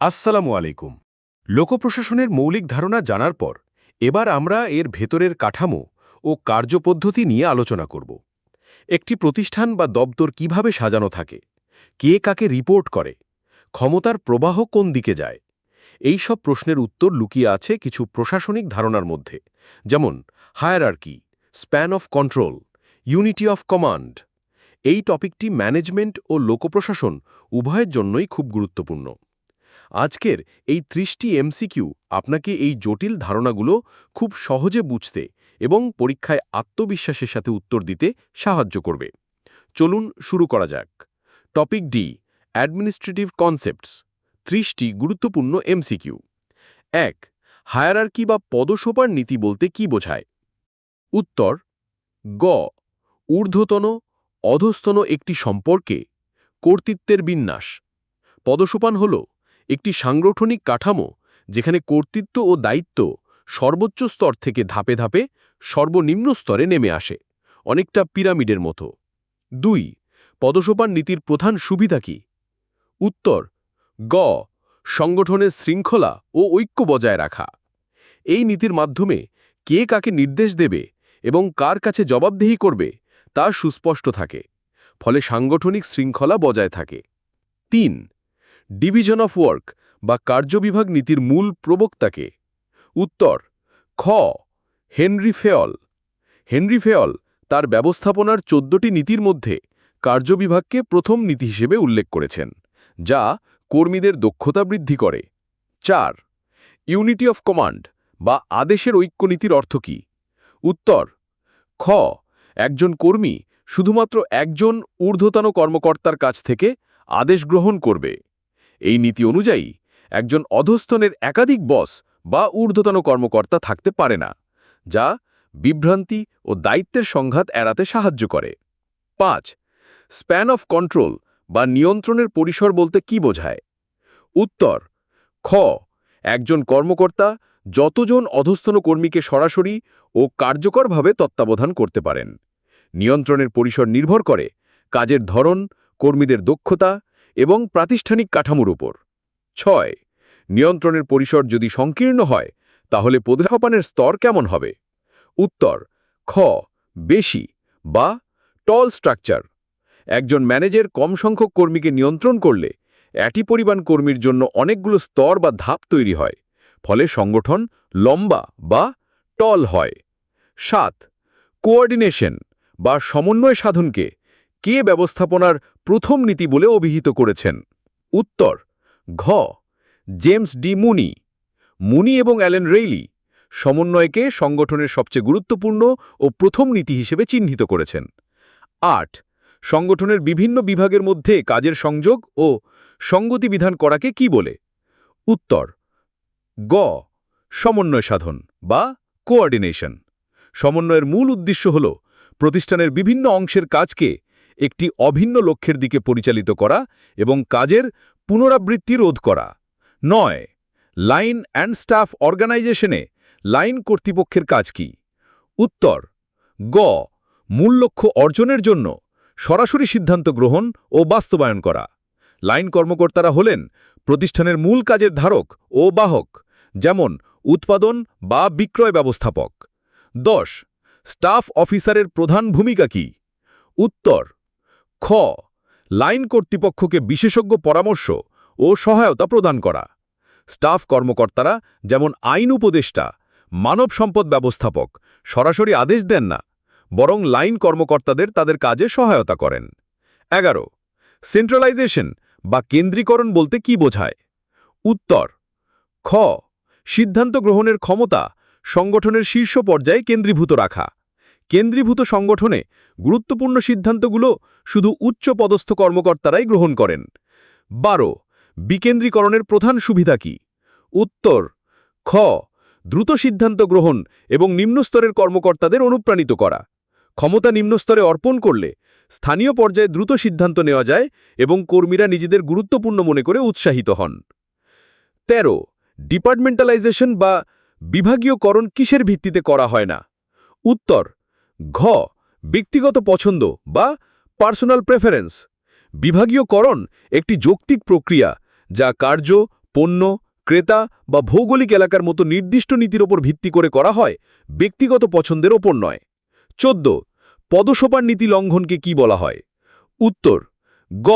আসসালামু আলাইকুম। লোকপ্রশাসনের মৌলিক ধারণা জানার পর, এবার আমরা এর ভেতরের কাঠামো ও কার্যপদ্ধতি নিয়ে আলোচনা করব। একটি প্রতিষ্ঠান বা দপ্তর কীভাবে সাজানো থাকে, কে কাকে রিপোর্ট করে, ক্ষমতার প্রবাহ কোন দিকে যায়, এই সব প্রশ্নের উত্তর লুকিয়ে আছে কিছু প্রশাসনিক ধারণার মধ্যে, যেমন hierarchy, span of control, unity of command. এই টপিকটি ম্যানেজমেন্ট ও লোকপ্রশাসন উভয়ের জন্যই খুব গুরুত্বপূর্ণ। আজকের এই ত্রিশটি এমসিকিউ আপনাকে এই জটিল ধারণাগুলো খুব সহজে বুঝতে এবং পরীক্ষায় আত্মবিশ্বাসের সাথে উত্তর দিতে সাহায্য করবে। চলুন শুরু করা যাক। টপিক ডি, অ্যাডমিনিস্ট্রেটিভ কনসেপ্টস, ত্রিশটি গুরুত্বপূর্ণ এমসিকিউ। এক, হায়ারার্কি বা পদসোপার নীতি বলতে কি বোঝায়? উত্তর, গ, ঊর্ধ্বতন, অধস্তন একটি সম্পর্কে কর্তৃত্বের বিন্যাস। পদসোপান হল একটি সাংগঠনিক কাঠামো যেখানে কর্তৃত্ব ও দায়িত্ব সর্বোচ্চ স্তর থেকে ধাপে ধাপে সর্বনিম্ন স্তরে নেমে আসে, অনেকটা পিরামিডের মতো। দুই, পদসোপান নীতির প্রধান সুবিধা কি? উত্তর, গ, সংগঠনের শৃঙ্খলা ও ঐক্য বজায় রাখা। এই নীতির মাধ্যমে কে কাকে নির্দেশ দেবে এবং কার কাছে জবাবদেহি করবে তা সুস্পষ্ট থাকে, ফলে সাংগঠনিক শৃঙ্খলা বজায় থাকে। তিন ডিভিশন অফ ওয়ার্ক বা কার্যবিভাগ নীতির মূল প্রবক্তাকে। উত্তর, খ, হেনরি ফেয়ল। হেনরি ফেয়ল তার ব্যবস্থাপনার চোদ্দটি নীতির মধ্যে কার্যবিভাগকে প্রথম নীতি হিসেবে উল্লেখ করেছেন, যা কর্মীদের দক্ষতা বৃদ্ধি করে। চার ইউনিটি অফ কমান্ড বা আদেশের ঐক্যনীতির অর্থ কী? উত্তর, খ, একজন কর্মী শুধুমাত্র একজন ঊর্ধ্বতন কর্মকর্তার কাছ থেকে আদেশ গ্রহণ করবে। এই নীতি অনুযায়ী, একজন অধস্তনের একাধিক বস বা ঊর্ধ্বতন কর্মকর্তা থাকতে পারে না, যা বিভ্রান্তি ও দায়িত্বের সংঘাত এড়াতে সাহায্য করে। পাঁচ, স্প্যান অফ কন্ট্রোল বা নিয়ন্ত্রণের পরিসর বলতে কি বোঝায়? উত্তর, খ, একজন কর্মকর্তা যতজন অধস্তন কর্মীকে সরাসরি ও কার্যকরভাবে তত্ত্বাবধান করতে পারেন। নিয়ন্ত্রণের পরিসর নির্ভর করে কাজের ধরন, কর্মীদের দক্ষতা এবং প্রাতিষ্ঠানিক কাঠামোর উপর। ছয়, নিয়ন্ত্রণের পরিসর যদি সংকীর্ণ হয়, তাহলে পদহাপানের স্তর কেমন হবে? উত্তর, খ, বেশি বা টল স্ট্রাকচার। একজন ম্যানেজার কম সংখ্যক কর্মীকে নিয়ন্ত্রণ করলে, একই পরিমাণ কর্মীর জন্য অনেকগুলো স্তর বা ধাপ তৈরি হয়, ফলে সংগঠন লম্বা বা টল হয়। সাত, কোঅর্ডিনেশন বা সমন্বয় সাধনকে কে ব্যবস্থাপনার প্রথম নীতি বলে অভিহিত করেছেন। উত্তর, ঘ, জেমস ডি মুনি মুনি এবং অ্যালেন রেইলি সমন্বয়কে সংগঠনের সবচেয়ে গুরুত্বপূর্ণ ও প্রথম নীতি হিসেবে চিহ্নিত করেছেন। আট, সংগঠনের বিভিন্ন বিভাগের মধ্যে কাজের সংযোগ ও সঙ্গতি বিধান করাকে কি বলে? উত্তর, গ, সমন্বয় সাধন বা কোঅর্ডিনেশন। সমন্বয়ের মূল উদ্দেশ্য হল, প্রতিষ্ঠানের বিভিন্ন অংশের কাজকে একটি অভিন্ন লক্ষ্যের দিকে পরিচালিত করা এবং কাজের পুনরাবৃত্তি রোধ করা। নয়, লাইন অ্যান্ড স্টাফ অর্গানাইজেশনে লাইন কর্তৃপক্ষের কাজ কি? উত্তর, গ, মূল লক্ষ্য অর্জনের জন্য সরাসরি সিদ্ধান্ত গ্রহণ ও বাস্তবায়ন করা। লাইন কর্মকর্তারা হলেন প্রতিষ্ঠানের মূল কাজের ধারক ও বাহক, যেমন উৎপাদন বা বিক্রয় ব্যবস্থাপক। দশ, স্টাফ অফিসারের প্রধান ভূমিকা কি? উত্তর খ, লাইন কর্তৃপক্ষকে বিশেষজ্ঞ পরামর্শ ও সহায়তা প্রদান করা। স্টাফ কর্মকর্তারা যেমন আইন উপদেষ্টা, মানব সম্পদ ব্যবস্থাপক, সরাসরি আদেশ দেন না, বরং লাইন কর্মকর্তাদের তাদের কাজে সহায়তা করেন। এগারো, সেন্ট্রালাইজেশন বা কেন্দ্রীকরণ বলতে কি বোঝায়? উত্তর, খ, সিদ্ধান্ত গ্রহণের ক্ষমতা সংগঠনের শীর্ষ পর্যায়ে কেন্দ্রীভূত রাখা। কেন্দ্রীভূত সংগঠনে গুরুত্বপূর্ণ সিদ্ধান্তগুলো শুধু উচ্চ পদস্থ কর্মকর্তারাই গ্রহণ করেন। বারো, বিকেন্দ্রীকরণের প্রধান সুবিধা কি? উত্তর, খ, দ্রুত সিদ্ধান্ত গ্রহণ এবং নিম্নস্তরের কর্মকর্তাদের অনুপ্রাণিত করা। ক্ষমতা নিম্নস্তরে অর্পণ করলে স্থানীয় পর্যায়ে দ্রুত সিদ্ধান্ত নেওয়া যায় এবং কর্মীরা নিজেদের গুরুত্বপূর্ণ মনে করে উৎসাহিত হন। ১৩ ডিপার্টমেন্টালাইজেশন বা বিভাগীয়করণ কিসের ভিত্তিতে করা হয় না? উত্তর ঘ, ব্যক্তিগত পছন্দ বা পার্সোনাল প্রেফারেন্স বিভাগীয়করণ একটি যৌক্তিক প্রক্রিয়া যা কার্য, পণ্য, ক্রেতা বা ভৌগোলিক এলাকার মতো নির্দিষ্ট নীতির ওপর ভিত্তি করে করা হয়, ব্যক্তিগত পছন্দের ওপর নয়। চোদ্দ, পদসোপার নীতি লঙ্ঘনকে কি বলা হয়? উত্তর, গ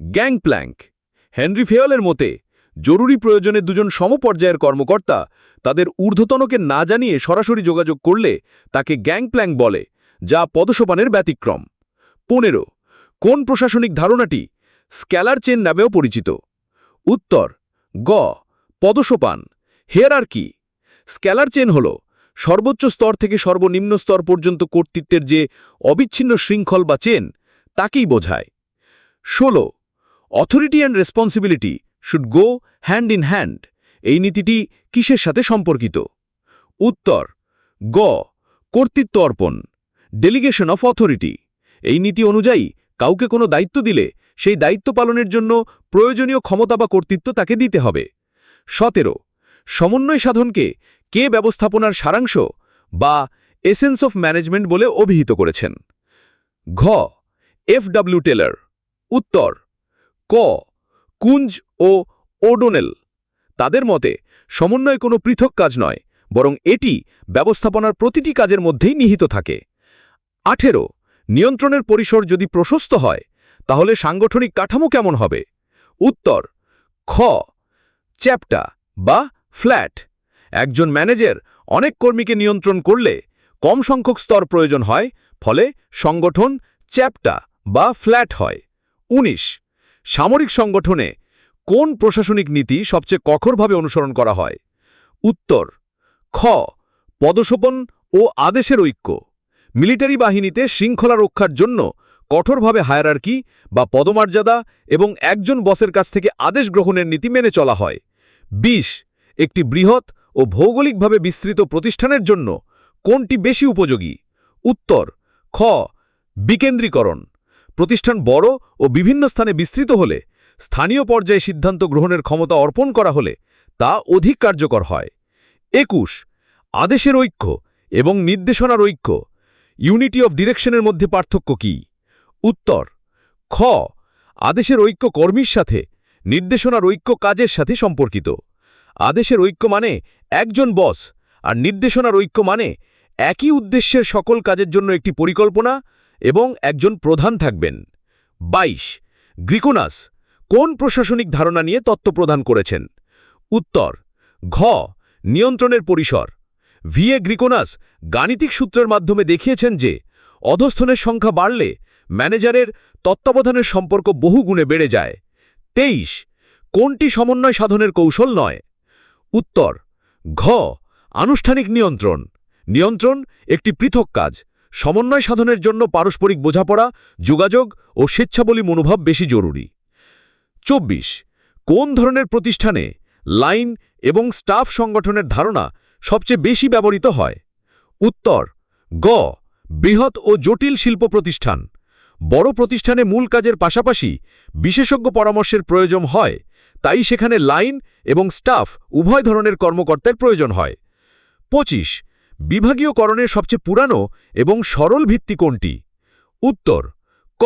গ্যাং প্ল্যাঙ্ক হেনরি ফেয়লের মতে জরুরি প্রয়োজনে দুজন সমপর্যায়ের কর্মকর্তা তাদের ঊর্ধ্বতনকে না জানিয়ে সরাসরি যোগাযোগ করলে তাকে গ্যাং প্ল্যাঙ্ক বলে, যা পদসোপানের ব্যতিক্রম। পনেরো, কোন প্রশাসনিক ধারণাটি স্ক্যালার চেন নামেও পরিচিত? উত্তর, গ, পদসোপান কি স্ক্যালার চেন হল সর্বোচ্চ স্তর থেকে সর্বনিম্ন স্তর পর্যন্ত কর্তৃত্বের যে অবিচ্ছিন্ন শৃঙ্খল বা চেন তাকেই বোঝায়। ষোলো, authority and responsibility should go hand in hand এই নীতিটি কিসের সাথে সম্পর্কিত? উত্তর, গ, কর্তৃত্ব অর্পণ ডেলিগেশন অফ অথরিটি এই নীতি অনুযায়ী কাউকে কোনো দায়িত্ব দিলে সেই দায়িত্ব পালনের জন্য প্রয়োজনীয় ক্ষমতা বা কর্তৃত্ব তাকে দিতে হবে। সতেরো, সমন্বয় সাধনকে কে ব্যবস্থাপনার সারাংশ বা এসেন্স অফ ম্যানেজমেন্ট বলে অভিহিত করেছেন? ঘ এফ ডাব্লিউ টেলার উত্তর, ক কুঞ্জ ও ওডোনেল। তাদের মতে, সমন্বয় কোনো পৃথক কাজ নয়, বরং এটি ব্যবস্থাপনার প্রতিটি কাজের মধ্যেই নিহিত থাকে। আঠেরো, নিয়ন্ত্রণের পরিসর যদি প্রশস্ত হয়, তাহলে সাংগঠনিক কাঠামো কেমন হবে? উত্তর, খ, চ্যাপ্টা বা ফ্ল্যাট। একজন ম্যানেজার অনেক কর্মীকে নিয়ন্ত্রণ করলে কম সংখ্যক স্তর প্রয়োজন হয়, ফলে সংগঠন চ্যাপ্টা বা ফ্ল্যাট হয়। ১৯ সামরিক সংগঠনে কোন প্রশাসনিক নীতি সবচেয়ে কঠোরভাবে অনুসরণ করা হয়? উত্তর, খ পদসোপন ও আদেশের ঐক্য। মিলিটারি বাহিনীতে শৃঙ্খলা রক্ষার জন্য কঠোরভাবে হায়ারার্কি বা পদমর্যাদা এবং একজন বসের কাছ থেকে আদেশ গ্রহণের নীতি মেনে চলা হয়। ২০ একটি বৃহৎ ও ভৌগোলিকভাবে বিস্তৃত প্রতিষ্ঠানের জন্য কোনটি বেশি উপযোগী? উত্তর, খ, বিকেন্দ্রীকরণ। প্রতিষ্ঠান বড় ও বিভিন্ন স্থানে বিস্তৃত হলে, স্থানীয় পর্যায়ে সিদ্ধান্ত গ্রহণের ক্ষমতা অর্পণ করা হলে তা অধিক কার্যকর হয়। একুশ, আদেশের ঐক্য এবং নির্দেশনার ঐক্য, ইউনিটি অফ ডিরেকশনের মধ্যে পার্থক্য কি? উত্তর, খ, আদেশের ঐক্য কর্মীর সাথে, নির্দেশনার ঐক্য কাজের সাথে সম্পর্কিত। আদেশের ঐক্য মানে একজন বস, আর নির্দেশনার ঐক্য মানে একই উদ্দেশ্যের সকল কাজের জন্য একটি পরিকল্পনা এবং একজন প্রধান থাকবেন। ২২ গ্রিকোনাস, কোন প্রশাসনিক ধারণা নিয়ে তত্ত্ব প্রদান করেছেন? উত্তর, ঘ, নিয়ন্ত্রণের পরিসর। ভিএ গ্রিকোনাস গাণিতিক সূত্রের মাধ্যমে দেখিয়েছেন যে, অধস্থনের সংখ্যা বাড়লে ম্যানেজারের তত্ত্বাবধানের সম্পর্ক বহু গুণে বেড়ে যায়। তেইশ, কোনটি সমন্বয় সাধনের কৌশল নয়? উত্তর, ঘ, আনুষ্ঠানিক নিয়ন্ত্রণ। নিয়ন্ত্রণ একটি পৃথক কাজ। সমন্বয় সাধনের জন্য পারস্পরিক বোঝাপড়া, যোগাযোগ ও স্বেচ্ছাবলী মনোভাব বেশি জরুরি। চব্বিশ, কোন ধরনের প্রতিষ্ঠানে লাইন এবং স্টাফ সংগঠনের ধারণা সবচেয়ে বেশি ব্যবহৃত হয়? উত্তর, গ, বৃহৎ ও জটিল শিল্প প্রতিষ্ঠান। বড় প্রতিষ্ঠানে মূল কাজের পাশাপাশি বিশেষজ্ঞ পরামর্শের প্রয়োজন হয়, তাই সেখানে লাইন এবং স্টাফ উভয় ধরনের কর্মকর্তার প্রয়োজন হয়। পঁচিশ বিভাগীয়করণের সবচেয়ে পুরানো এবং সরল ভিত্তি কোনটি? উত্তর, ক,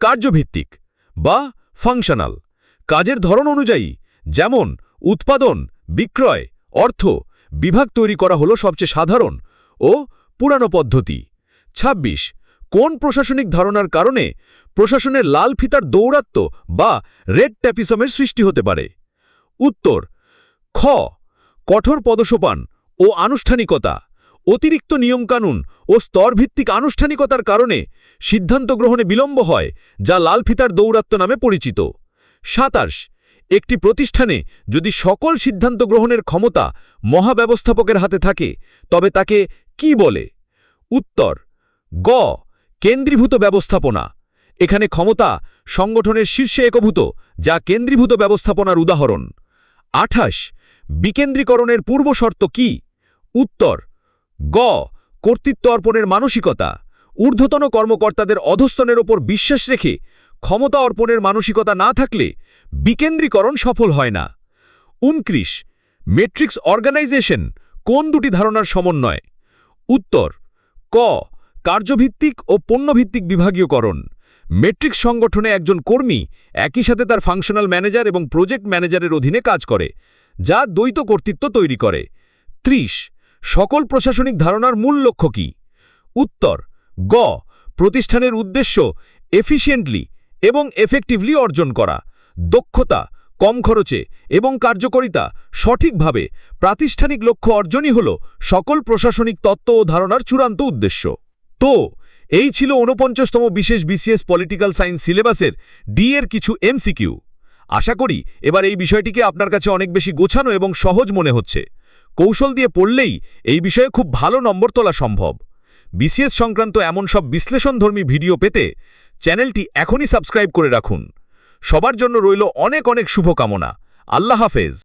কার্যভিত্তিক বা ফাংশনাল। কাজের ধরন অনুযায়ী, যেমন, উৎপাদন, বিক্রয়, অর্থ, বিভাগ তৈরি করা হলো সবচেয়ে সাধারণ ও পুরানো পদ্ধতি। ২৬ কোন প্রশাসনিক ধারণার কারণে প্রশাসনের লাল ফিতার দৌরাত্ম বা রেড ট্যাপিসমের সৃষ্টি হতে পারে? উত্তর, খ, কঠোর পদসোপান ও আনুষ্ঠানিকতা, অতিরিক্ত নিয়মকানুন ও স্তরভিত্তিক আনুষ্ঠানিকতার কারণে সিদ্ধান্ত গ্রহণে বিলম্ব হয়, যা লাল ফিতার দৌরাত্ম নামে পরিচিত। সাতাশ, একটি প্রতিষ্ঠানে যদি সকল সিদ্ধান্ত গ্রহণের ক্ষমতা মহাব্যবস্থাপকের হাতে থাকে, তবে তাকে কি বলে? উত্তর, গ, কেন্দ্রীভূত ব্যবস্থাপনা। এখানে ক্ষমতা সংগঠনের শীর্ষে একভূত, যা কেন্দ্রীভূত ব্যবস্থাপনার উদাহরণ। আঠাশ বিকেন্দ্রীকরণের পূর্বশর্ত কি? উত্তর, গ, কর্তৃত্ব অর্পণের মানসিকতা। ঊর্ধ্বতন কর্মকর্তাদের অধস্তনের ওপর বিশ্বাস রেখে ক্ষমতা অর্পণের মানসিকতা না থাকলে বিকেন্দ্রীকরণ সফল হয় না। উনত্রিশ, মেট্রিক্স অর্গানাইজেশন কোন দুটি ধারণার সমন্বয়? উত্তর, ক, কার্যভিত্তিক ও পণ্যভিত্তিক বিভাগীয়করণ। মেট্রিক্স সংগঠনে একজন কর্মী একই সাথে তার ফাংশনাল ম্যানেজার এবং প্রজেক্ট ম্যানেজারের অধীনে কাজ করে। যা দ্বৈত কর্তৃত্ব তৈরি করে। ত্রিশ, সকল প্রশাসনিক ধারণার মূল লক্ষ্য কি? উত্তর, গ, প্রতিষ্ঠানের উদ্দেশ্য এফিশিয়েন্টলি এবং এফেক্টিভলি অর্জন করা, দক্ষতা, কম খরচে এবং কার্যকরিতা সঠিকভাবে প্রাতিষ্ঠানিক লক্ষ্য অর্জনই হল সকল প্রশাসনিক তত্ত্ব ও ধারণার চূড়ান্ত উদ্দেশ্য। তো, এই ছিল ঊনপঞ্চাশতম বিশেষ বিসিএস পলিটিক্যাল সায়েন্স সিলেবাসের ডি এর কিছু এমসিকিউ। আশা করি এবার এই বিষয়টিকে আপনার কাছে অনেক বেশি গোছানো এবং সহজ মনে হচ্ছে। কৌশল দিয়ে পড়লেই এই বিষয়ে খুব ভালো নম্বর তোলা সম্ভব। বিসিএস সংক্রান্ত এমন সব বিশ্লেষণধর্মী ভিডিও পেতে চ্যানেলটি এখনই সাবস্ক্রাইব করে রাখুন। সবার জন্য রইল অনেক অনেক শুভকামনা। আল্লাহ হাফেজ।